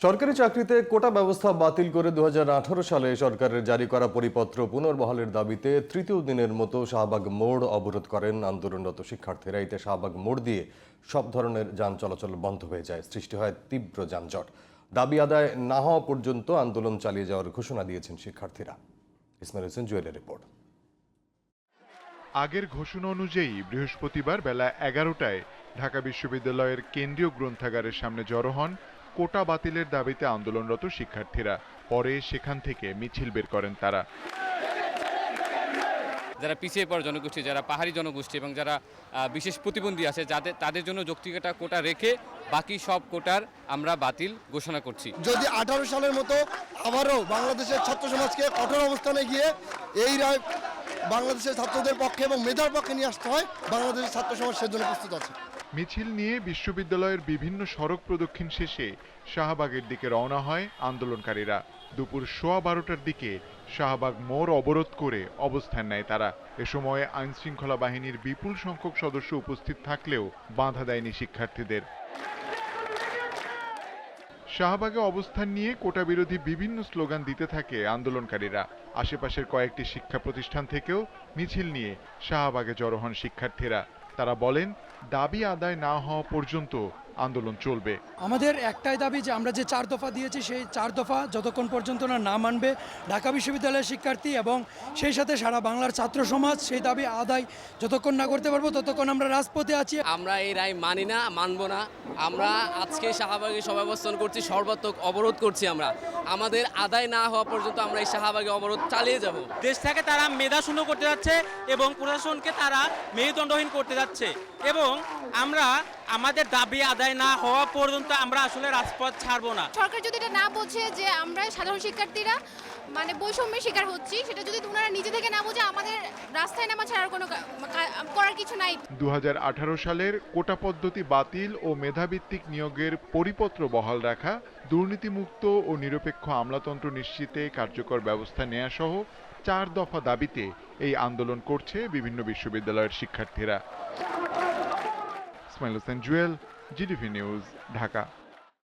সরকারি চাকরিতে কোটা ব্যবস্থা বাতিল করে দু হাজার আঠারো সালে সরকারের জারি করা পরিপত্র পুনর্বহালের দাবিতে তৃতীয় দিনের মতো শাহবাগ মোড় অবরোধ করেন আন্দোলনরত শিক্ষার্থীরা। এতে শাহবাগ মোড় দিয়ে সব ধরনের যান চলাচল বন্ধ হয়ে যায়, সৃষ্টি হয় তীব্র যানজট। দাবি আদায় না হওয়া পর্যন্ত আন্দোলন চালিয়ে যাওয়ার ঘোষণা দিয়েছেন শিক্ষার্থীরা। ইসমাইল হোসেন জুয়েলের রিপোর্ট। আগের ঘোষণা অনুযায়ী বৃহস্পতিবার বেলা এগারোটায় ঢাকা বিশ্ববিদ্যালয়ের কেন্দ্রীয় গ্রন্থাগারের সামনে জড়ো হন কোটা বাতিলের দাবিতে আন্দোলনরত শিক্ষার্থীরা। পরে সেখান থেকে মিছিল বের করেন তারা। যারা পিছিয়ে পড়া জনগোষ্ঠী যারা পাহাড়ি জনগোষ্ঠী এবং যারা বিশেষ প্রতিবন্ধী আছে যাদের তাদের জন্য যৌক্তিকতা কোটা রেখে বাকি সব কোটার আমরা বাতিল ঘোষণা করছি। যদি আঠারো সালের মতো আবারও বাংলাদেশের ছাত্র সমাজকে কঠোর অবস্থানে গিয়ে এই রায় বাংলাদেশের ছাত্রদের পক্ষে এবং মেধার পক্ষে নিয়ে আসতে হয় বাংলাদেশের ছাত্র সমাজ সেজন্য প্রস্তুত আছে। মিছিল নিয়ে বিশ্ববিদ্যালয়ের বিভিন্ন সড়ক প্রদক্ষিণ শেষে শাহবাগের দিকে রওনা হয় আন্দোলনকারীরা। দুপুর সোয়া বারোটার দিকে শাহবাগ মোড় অবরোধ করে অবস্থান নেয় তারা। এ সময় আইন শৃঙ্খলা বাহিনীর বিপুল সংখ্যক সদস্য উপস্থিত থাকলেও বাধা দেয়নি শিক্ষার্থীদের। শাহবাগে অবস্থান নিয়ে কোটা বিরোধী বিভিন্ন স্লোগান দিতে থাকে আন্দোলনকারীরা। আশেপাশের কয়েকটি শিক্ষা প্রতিষ্ঠান থেকেও মিছিল নিয়ে শাহবাগে জড়ো হন শিক্ষার্থীরা। তারা বলেন দাবি আদায় না হওয়া পর্যন্ত আন্দোলন চলবে। আমাদের একটাই দাবি যে আমরা যে চার দফা দিয়েছি সেই চার দফা যতক্ষণ পর্যন্ত না না মানবে ঢাকা বিশ্ববিদ্যালয়ের শিক্ষার্থী এবং সেই সাথে সারা বাংলার ছাত্র সমাজ সেই দাবি আদায় যতক্ষণ না করতে পারব ততক্ষণ আমরা রাজপথে আছি। আমরা এই রায় মানি না মানবো না। আমরা আজকে শাহবাগে সমাবেশন করছি সর্বাত্মক অবরোধ করছি আমরা। আমাদের আদায় না হওয়া পর্যন্ত আমরা এই শাহবাগে অবরোধ চালিয়ে যাব। দেশ থেকে তারা মেধা শূন্য করতে যাচ্ছে এবং প্রশাসনকে তারা মেরুদণ্ডহীন করতে যাচ্ছে। এবং আমরা আমাদের দাবি আদায় না হওয়া পর্যন্ত আমরা আসলে রাজপথ ছাড়বো না। সরকার যদি এটা না বোঝে যে আমরা সাধারণ শিক্ষার্থীরা মানে বৈষম্যের শিকার হচ্ছি সেটা যদি ওনারা নিজে থেকে না বোঝে আমাদের রাস্তায় নামা ছাড়ার কোনো করার কিছু নাই। দুহাজার আঠারো সালের কোটা পদ্ধতি বাতিল ও মেধাভিত্তিক নিয়োগের পরিপত্র বহাল রাখা, দুর্নীতিমুক্ত ও নিরপেক্ষ আমলাতন্ত্র নিশ্চিতে কার্যকর ব্যবস্থা নেওয়া সহ চার দফা দাবিতে এই আন্দোলন করছে বিভিন্ন বিশ্ববিদ্যালয়ের শিক্ষার্থীরা। Ismail Hossain Jewel, GDV news, Dhaka.